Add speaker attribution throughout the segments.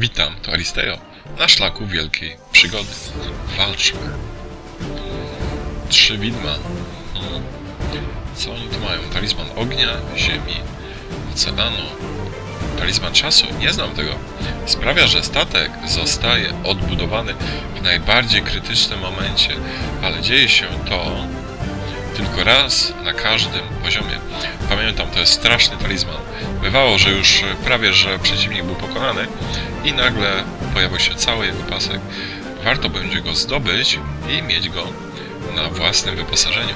Speaker 1: Witam, to Aristeo. Na szlaku wielkiej przygody. Walczmy. Trzy widma. Hmm. Co oni tu mają? Talizman ognia, ziemi, oceanu. Talizman czasu? Nie znam tego. Sprawia, że statek zostaje odbudowany w najbardziej krytycznym momencie, ale dzieje się to tylko raz na każdym poziomie. Pamiętam, to jest straszny talizman. Bywało, że już prawie, że przeciwnik był pokonany i nagle pojawił się cały jego pasek. Warto będzie go zdobyć i mieć go na własnym wyposażeniu.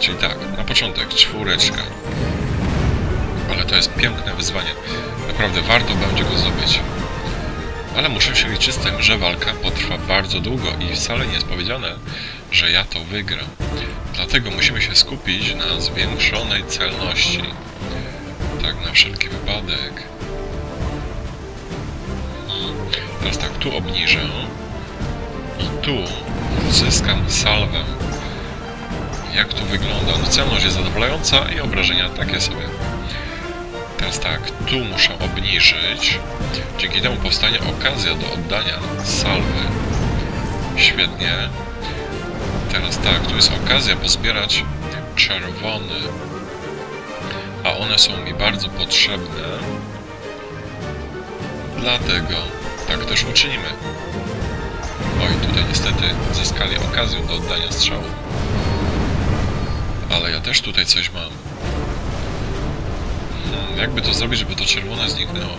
Speaker 1: Czyli tak, na początek czwóreczka. Ale to jest piękne wyzwanie. Naprawdę warto będzie go zdobyć. Ale muszę się liczyć z tym, że walka potrwa bardzo długo i wcale nie jest powiedziane, że ja to wygram. Dlatego musimy się skupić na zwiększonej celności. Tak, na wszelki wypadek. Teraz tak, tu obniżę. I tu uzyskam salwę. Jak to wygląda? No celność jest zadowalająca i obrażenia takie sobie. Teraz tak, tu muszę obniżyć. Dzięki temu powstanie okazja do oddania salwy. Świetnie. Teraz tak, tu jest okazja pozbierać czerwony. A one są mi bardzo potrzebne. Dlatego tak też uczynimy. Oj, tutaj niestety zyskali okazję do oddania strzału. Ale ja też tutaj coś mam. Hmm, jakby to zrobić, żeby to czerwone zniknęło?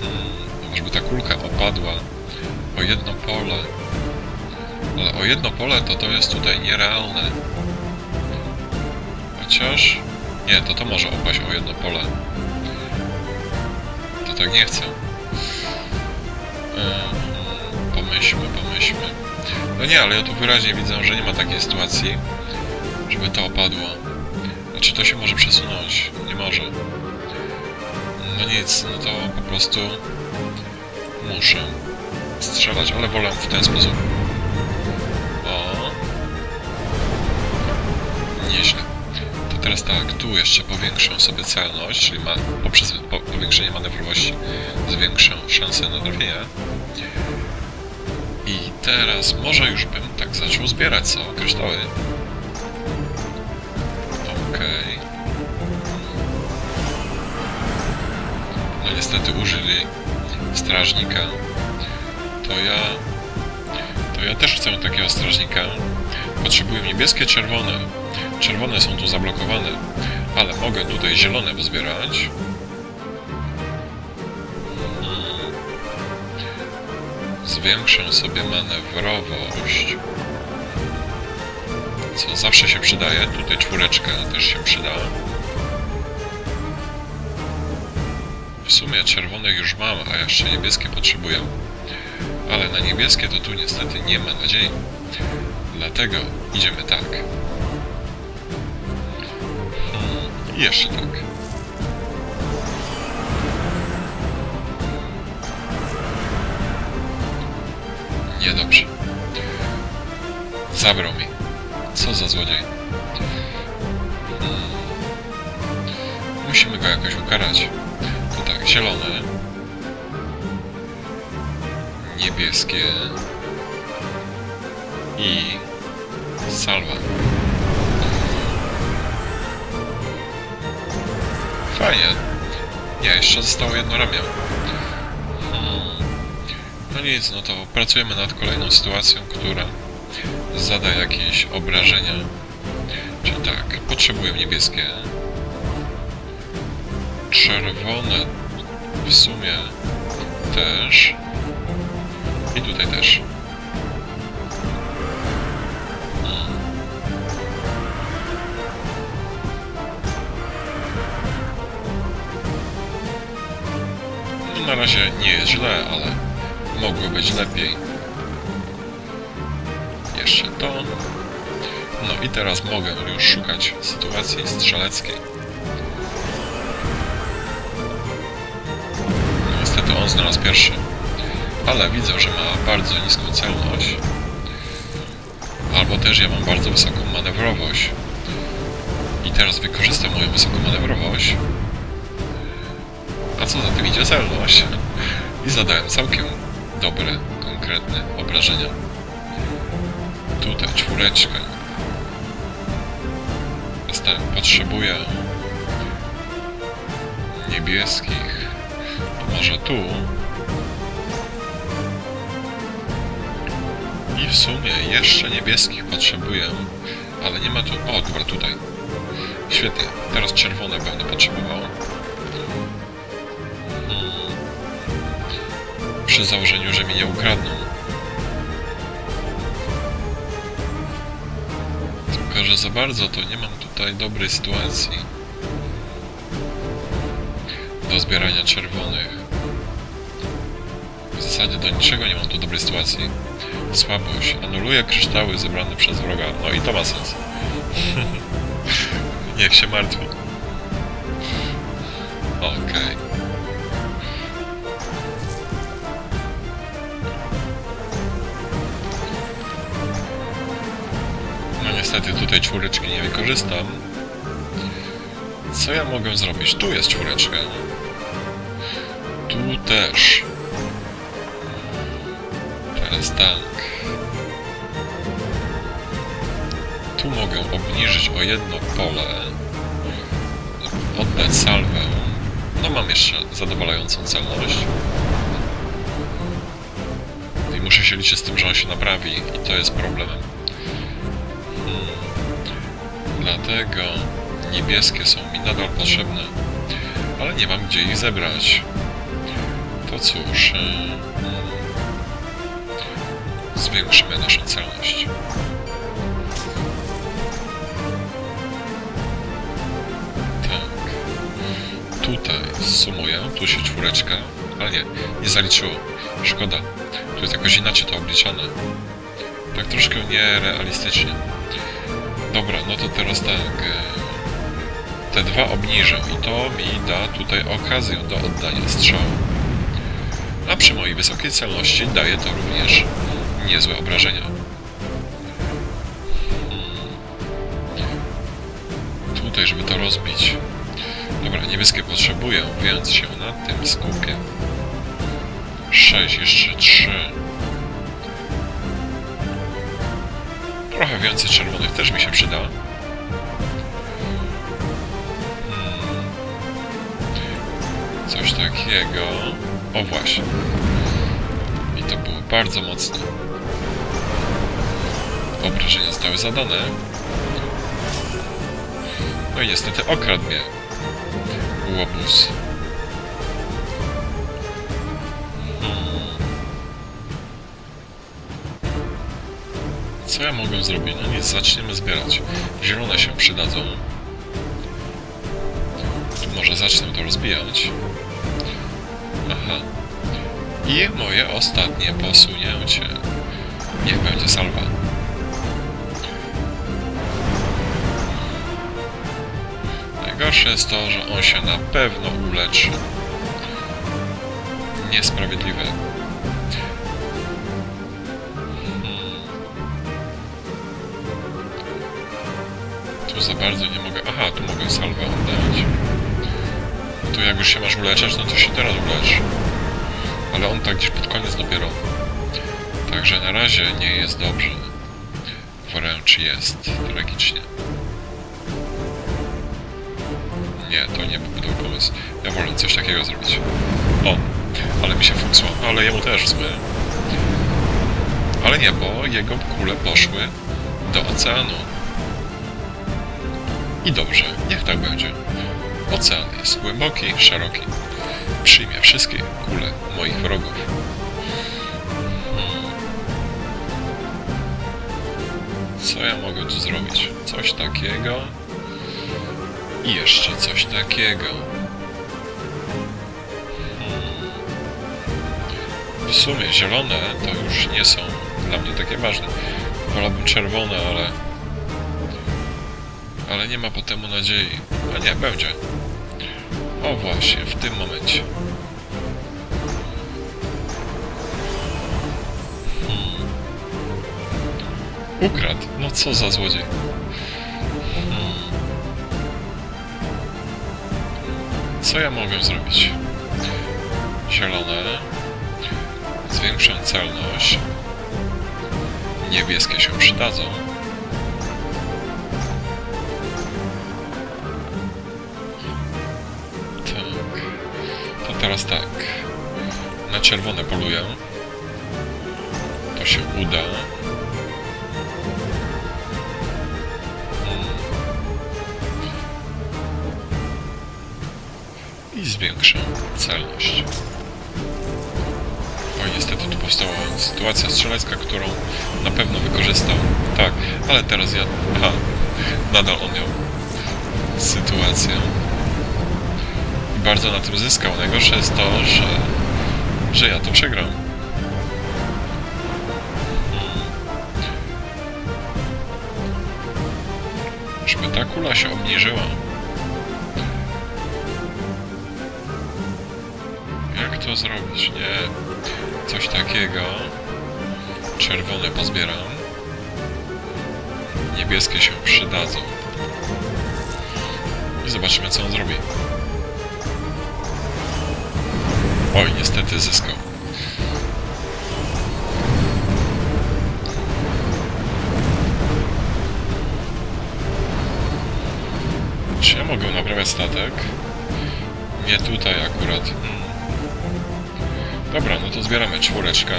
Speaker 1: Hmm, żeby ta kulka opadła o jedno pole. Ale o jedno pole to to jest tutaj nierealne. Chociaż... Nie, to to może opaść o jedno pole. To tak nie chcę. Pomyślmy, pomyślmy. No nie, ale ja tu wyraźnie widzę, że nie ma takiej sytuacji, żeby to opadło. Znaczy to się może przesunąć? Nie może. No nic, no to po prostu muszę strzelać, ale wolę w ten sposób. O. Nieźle. Teraz tak, tu jeszcze powiększę sobie celność, czyli ma, poprzez po, powiększenie manewrowości zwiększę szansę na trafienie. I teraz może już bym tak zaczął zbierać co? Kryształy. Okej. Okay. No niestety użyli strażnika. To ja... To ja też chcę takiego strażnika. Potrzebuję niebieskie, czerwone. Czerwone są tu zablokowane, ale mogę tutaj zielone pozbierać. Zwiększę sobie manewrowość. Co zawsze się przydaje. Tutaj czwóreczka też się przyda. W sumie czerwonych już mam, a jeszcze niebieskie potrzebuję. Ale na niebieskie to tu niestety nie ma nadziei. Dlatego idziemy tak. Jeszcze tak. Niedobrze. Zabrał mi. Co za złodziej. Hmm. Musimy go jakoś ukarać. To tak, zielone. Niebieskie. I salwa. Fajnie. Nie, jeszcze zostało jedno ramię. No nic, no to pracujemy nad kolejną sytuacją, która zada jakieś obrażenia. Czyli tak, potrzebuję niebieskie. Czerwone w sumie też. I tutaj też. Na razie nie jest źle, ale mogło być lepiej. Jeszcze to. No i teraz mogę już szukać sytuacji strzeleckiej. No, niestety on znalazł pierwszy. Ale widzę, że ma bardzo niską celność. Albo też ja mam bardzo wysoką manewrowość. I teraz wykorzystam moją wysoką manewrowość a co za tym idzie celność. I zadałem całkiem dobre, konkretne obrażenia. Tutaj czwóreczkę. Dostałem, potrzebuję niebieskich. To może tu. I w sumie jeszcze niebieskich potrzebuję, ale nie ma tu... O, dobra, tutaj. Świetnie. Teraz czerwone będę potrzebował. Przy założeniu, że mi nie ukradną. Tylko, że za bardzo to nie mam tutaj dobrej sytuacji do zbierania czerwonych. W zasadzie do niczego nie mam tu dobrej sytuacji. Słabość. Anuluje kryształy zebrane przez wroga. No i to ma sens. Niech się martwi. Czwóreczki nie wykorzystam. Co ja mogę zrobić? Tu jest czwóreczka. Tu też. Teraz tank. Tu mogę obniżyć o jedno pole. Oddać salwę. No mam jeszcze zadowalającą celność. I muszę się liczyć z tym, że on się naprawi. I to jest problemem. Dlatego niebieskie są mi nadal potrzebne. Ale nie mam gdzie ich zebrać. To cóż... Yy, zwiększymy naszą celność. Tak. Tutaj sumuję, tu się czwóreczka, ale nie, nie zaliczyło. Szkoda. Tu jest jakoś inaczej to obliczane. Tak troszkę nierealistycznie. Dobra, no to teraz tak. e, Te dwa obniżę i to mi da tutaj okazję do oddania strzału. A przy mojej wysokiej celności daje to również niezłe obrażenia. Hmm. Tutaj, żeby to rozbić. Dobra, niebieskie potrzebuję, więc się na tym skupię. 6, jeszcze 3. Trochę więcej czerwonych też mi się przyda. Hmm. Coś takiego. O właśnie. I to było bardzo mocne. Obrażenia zostały zadane. No i niestety okradł mnie. Łobuz. Co ja mogę zrobić? No nic, zaczniemy zbierać. Zielone się przydadzą. Może zacznę to rozbijać. Aha. I moje ostatnie posunięcie. Niech będzie salwa. Najgorsze jest to, że on się na pewno uleczy. Niesprawiedliwe. Za bardzo nie mogę... Aha, tu mogę salwę oddać. Tu jak już się masz uleczać, no to się teraz ulecz. Ale on tak gdzieś pod koniec dopiero. Także na razie nie jest dobrze. Wręcz jest tragicznie. Nie, to nie był dobry pomysł. Ja wolę coś takiego zrobić. O, ale mi się fuksło. No, ale jemu też w. Ale nie, bo jego kule poszły do oceanu. I dobrze, niech tak będzie. Ocean jest głęboki, szeroki. Przyjmie wszystkie kule moich wrogów. Hmm. Co ja mogę tu zrobić? Coś takiego. I jeszcze coś takiego. Hmm. W sumie zielone to już nie są dla mnie takie ważne. Wolałbym czerwone, ale... Ale nie ma po temu nadziei. A nie, będzie. O właśnie, w tym momencie. Hmm. Ukradł. No co za złodziej. Hmm. Co ja mogę zrobić? Zielone. Zwiększą celność. Niebieskie się przydadzą. Teraz tak. Na czerwone poluję. To się uda. Mm. I zwiększę celność. Oj, niestety tu powstała sytuacja strzelecka, którą na pewno wykorzystał. Tak, ale teraz ja... Aha, nadal on miał sytuację. Bardzo na tym zyskał. Najgorsze jest to, że, że ja to przegram. Hmm. Żeby ta kula się obniżyła. Jak to zrobić? Nie. Coś takiego. Czerwone pozbieram. Niebieskie się przydadzą. I zobaczymy, co on zrobi. Oj, niestety zyskał. Czy ja mogę naprawiać statek? Nie tutaj akurat. Dobra, no to zbieramy czwóreczkę.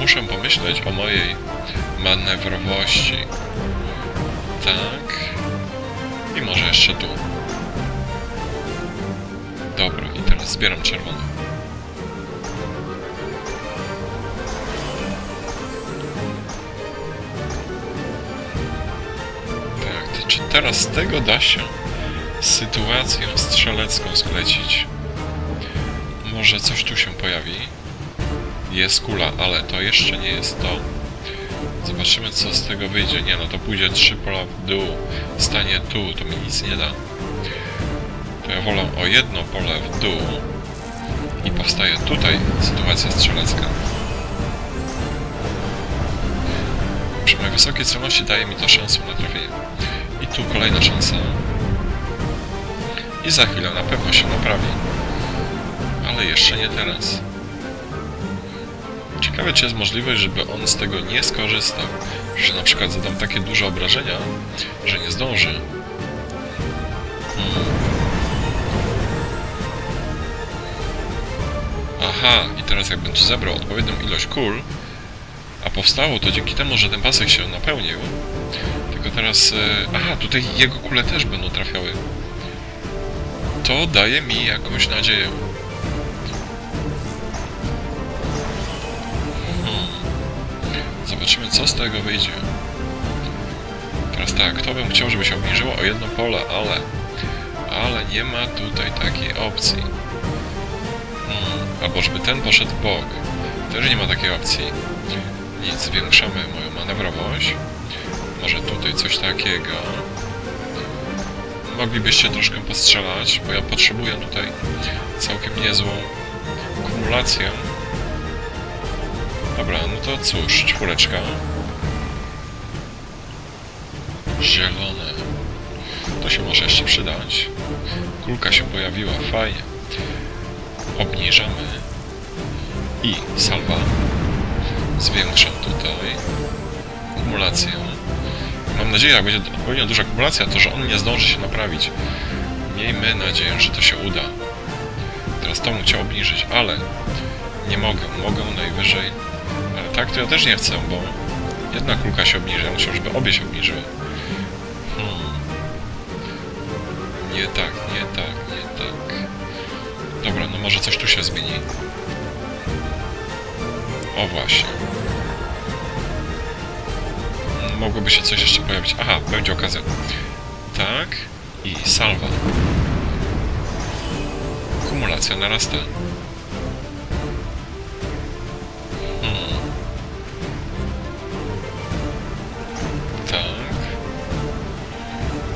Speaker 1: Muszę pomyśleć o mojej manewrowości. Tak. I może jeszcze tu. Zbieram czerwone. Tak, czy teraz z tego da się sytuację strzelecką sklecić? Może coś tu się pojawi? Jest kula, ale to jeszcze nie jest to. Zobaczymy, co z tego wyjdzie. Nie, no to pójdzie trzy pola w dół. Stanie tu, to mi nic nie da. To ja wolę o jedno pole w dół. I powstaje tutaj sytuacja strzelecka. Przy mojej wysokiej celności daje mi to szansę na trafienie. I tu kolejna szansa. I za chwilę na pewno się naprawi. Ale jeszcze nie teraz. Ciekawe, czy jest możliwość, żeby on z tego nie skorzystał. Że na przykład zadam takie duże obrażenia, że nie zdąży. Hmm. Aha, i teraz jakbym tu zebrał odpowiednią ilość kul, a powstało to dzięki temu, że ten pasek się napełnił, tylko teraz... E, aha, tutaj jego kule też będą trafiały. To daje mi jakąś nadzieję. Zobaczymy, co z tego wyjdzie. Teraz tak, to bym chciał, żeby się obniżyło o jedno pole, ale... Ale nie ma tutaj takiej opcji. Albo żeby ten poszedł w bok. Też nie ma takiej opcji. Nic, zwiększamy moją manewrowość. Może tutaj coś takiego. Moglibyście troszkę postrzelać, bo ja potrzebuję tutaj całkiem niezłą kumulację. Dobra, no to cóż, czwóreczka. Zielone. To się może jeszcze przydać. Kulka się pojawiła, fajnie. Obniżamy. I salwa. Zwiększam tutaj kumulację. Mam nadzieję, jak będzie odpowiednio duża kumulacja, to że on nie zdąży się naprawić. Miejmy nadzieję, że to się uda. Teraz to mu chciał obniżyć, ale nie mogę. Mogę najwyżej ale tak to ja też nie chcę, bo jedna kulka się obniży, ja muszę, żeby obie się obniżyły. Hmm. Nie tak, nie tak, nie tak. Może coś tu się zmieni. O właśnie. Mogłoby się coś jeszcze pojawić. Aha, będzie okazja. Tak. I salwa. Kumulacja narasta.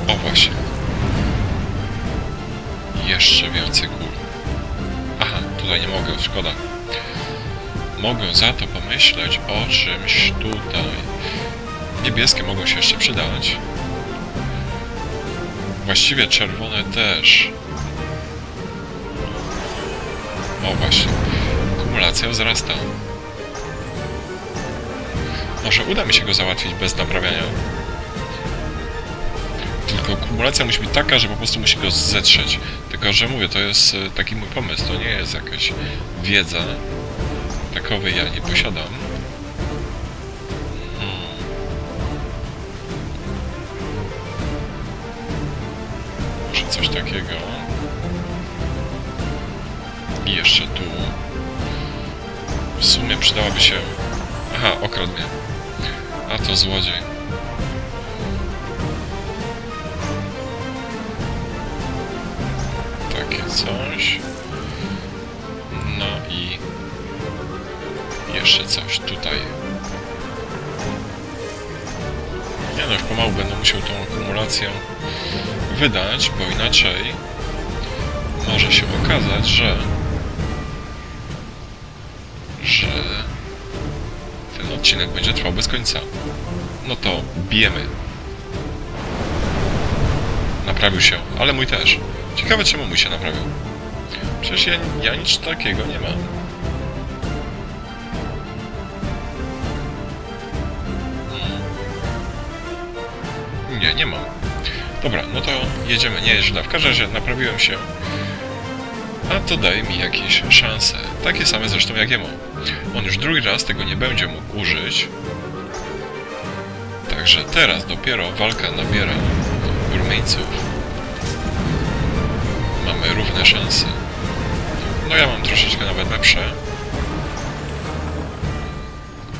Speaker 1: O właśnie. Jeszcze więcej kul tutaj nie mogę, szkoda. Mogę za to pomyśleć o czymś tutaj. Niebieskie mogą się jeszcze przydać. Właściwie czerwone też. O właśnie. Kumulacja wzrasta. Może uda mi się go załatwić bez naprawiania tylko kumulacja musi być taka, że po prostu musi go zetrzeć. Tylko, że mówię, to jest e, taki mój pomysł, to nie jest jakaś wiedza. Takowej ja nie posiadam. Hmm. Może coś takiego. I jeszcze tu. W sumie przydałaby się... Aha, okradł mnie. A to złodziej. Coś. No i... Jeszcze coś tutaj. Nie no, już pomału będę musiał tą akumulację wydać, bo inaczej może się okazać, że że ten odcinek będzie trwał bez końca. No to bijemy. Naprawił się, ale mój też. Ciekawe czemu mój się naprawił. Przecież ja, ja nic takiego nie mam. Hmm. Nie, nie mam. Dobra, no to jedziemy. Nie, źle. W każdym razie naprawiłem się. A to daje mi jakieś szanse. Takie same zresztą jak jemu. On już drugi raz tego nie będzie mógł użyć. Także teraz dopiero walka nabiera rumieńców. Równe szanse. No ja mam troszeczkę nawet lepsze.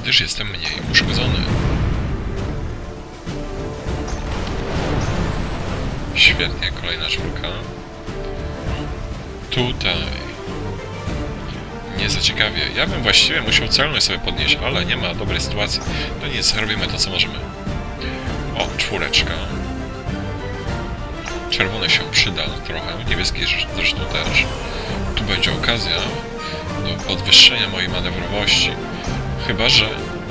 Speaker 1: Gdyż jestem mniej uszkodzony. Świetnie, kolejna czwórka. Tutaj. Nie za ciekawie. Ja bym właściwie musiał celność sobie podnieść, ale nie ma dobrej sytuacji. To nic, robimy to, co możemy. O, czwóreczka. Czerwony się przyda trochę, niebieski zresztą też. Tu będzie okazja do podwyższenia mojej manewrowości. Chyba, że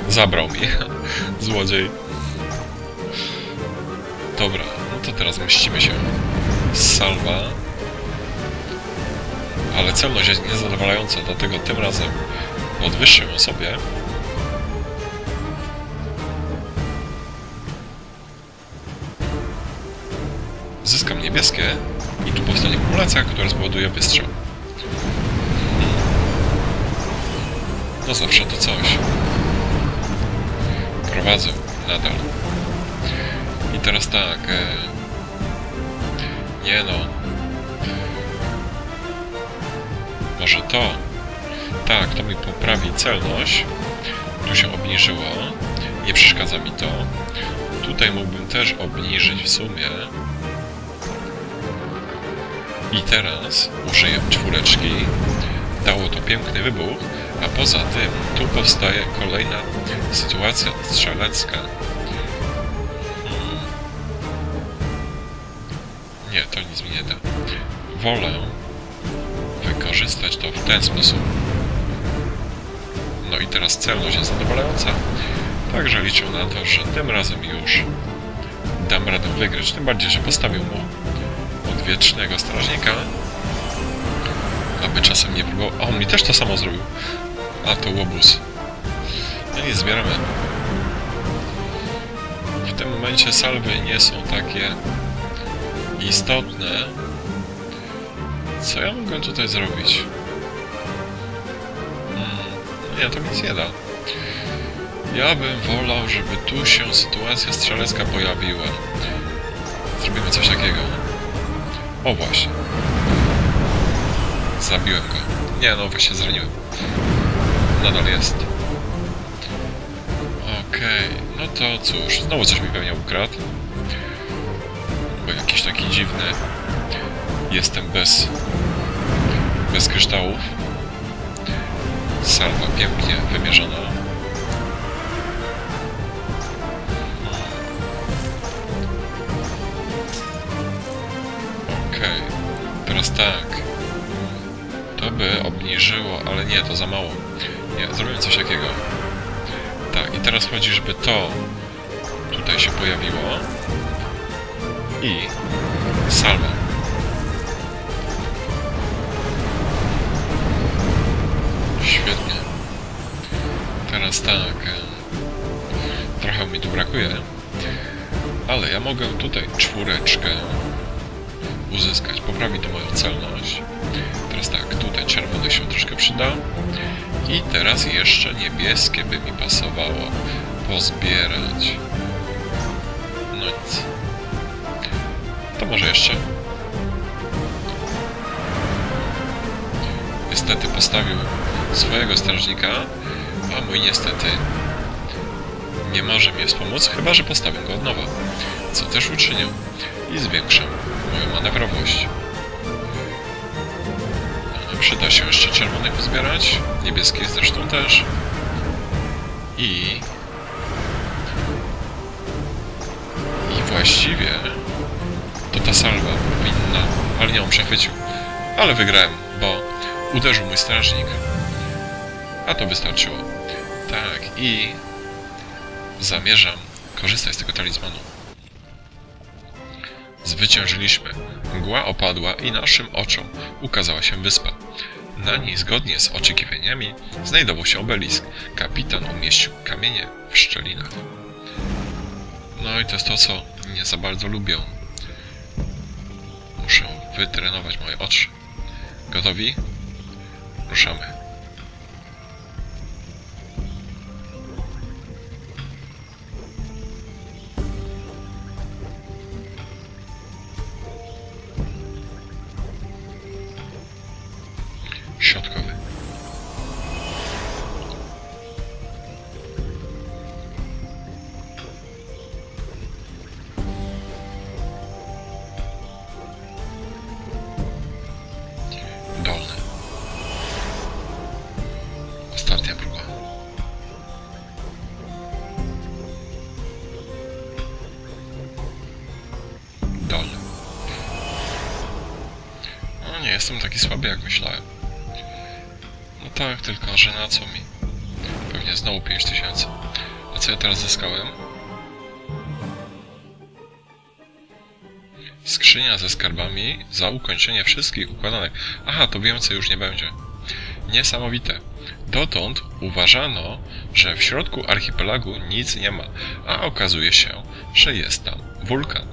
Speaker 1: zabrał mi złodziej. Dobra, no to teraz mścimy się. Salwa. Ale celność jest niezadowalająca, dlatego tym razem podwyższę ją sobie. Zyskam niebieskie i tu powstanie kumulacja, która spowoduje wystrzał. No zawsze to coś. Prowadzę nadal. I teraz tak. E... Nie no. Może to. Tak, to mi poprawi celność. Tu się obniżyło. Nie przeszkadza mi to. Tutaj mógłbym też obniżyć w sumie. I teraz użyję czwóreczki. Dało to piękny wybuch, a poza tym tu powstaje kolejna sytuacja strzelecka. Hmm. Nie, to nic mi nie da. Wolę wykorzystać to w ten sposób. No i teraz celność jest zadowalająca. Także liczę na to, że tym razem już dam radę wygrać. Tym bardziej, że postawił mu odwiecznego strażnika. Aby czasem nie próbował... A on mi też to samo zrobił. A to łobuz. No nie zbieramy. W tym momencie salwy nie są takie istotne. Co ja mogę tutaj zrobić? Hmm, nie, to nic nie da. Ja bym wolał, żeby tu się sytuacja strzelecka pojawiła. Zrobimy coś takiego. O właśnie. Zabiłem go. Nie, no właśnie zraniłem. Nadal jest. Okej, okay. no to cóż, znowu coś mi pewnie ukradł. Bo jakiś taki dziwny. Jestem bez... bez kryształów. Salwa pięknie wymierzona. Teraz tak. To by obniżyło, ale nie, to za mało. Nie, zrobimy coś takiego. Tak, i teraz chodzi, żeby to tutaj się pojawiło. I salwa. Świetnie. tak, e, trochę mi tu brakuje, ale ja mogę tutaj czwóreczkę uzyskać, poprawi to moją celność. Teraz tak, tutaj czerwony się troszkę przyda. I teraz jeszcze niebieskie by mi pasowało pozbierać. No nic. To może jeszcze. Niestety postawił swojego strażnika, a mój niestety nie może mi wspomóc, chyba że postawię go od nowa, co też uczynię i zwiększę moją manewrowość. Przyda się jeszcze czerwony pozbierać, niebieski zresztą też. I... I właściwie to ta salwa powinna, ale nie ją przechwycił. Ale wygrałem, bo uderzył mój strażnik. A to wystarczyło. Tak, i zamierzam korzystać z tego talizmanu. Zwyciężyliśmy. Mgła opadła i naszym oczom ukazała się wyspa. Na niej, zgodnie z oczekiwaniami, znajdował się obelisk. Kapitan umieścił kamienie w szczelinach. No i to jest to, co nie za bardzo lubię. Muszę wytrenować moje oczy. Gotowi? Ruszamy. Jestem taki słaby jak myślałem. No tak, tylko że na co mi? Pewnie znowu 5000. A co ja teraz zyskałem? Skrzynia ze skarbami za ukończenie wszystkich układanek. Aha, to więcej już nie będzie. Niesamowite. Dotąd uważano, że w środku archipelagu nic nie ma, a okazuje się, że jest tam wulkan.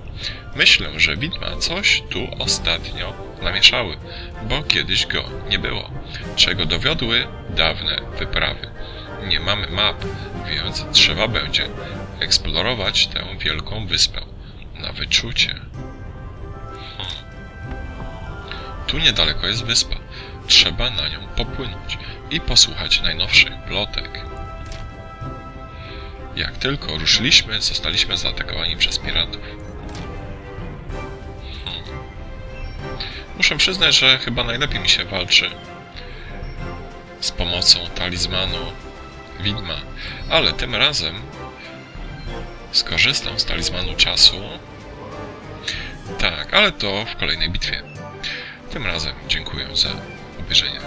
Speaker 1: Myślę, że widma coś tu ostatnio namieszały, bo kiedyś go nie było, czego dowiodły dawne wyprawy. Nie mamy map, więc trzeba będzie eksplorować tę wielką wyspę na wyczucie. Hmm. Tu niedaleko jest wyspa. Trzeba na nią popłynąć i posłuchać najnowszych plotek. Jak tylko ruszyliśmy, zostaliśmy zaatakowani przez piratów. Muszę przyznać, że chyba najlepiej mi się walczy z pomocą talizmanu widma, ale tym razem skorzystam z talizmanu czasu. Tak, ale to w kolejnej bitwie. Tym razem dziękuję za obejrzenie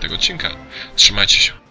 Speaker 1: tego odcinka. Trzymajcie się.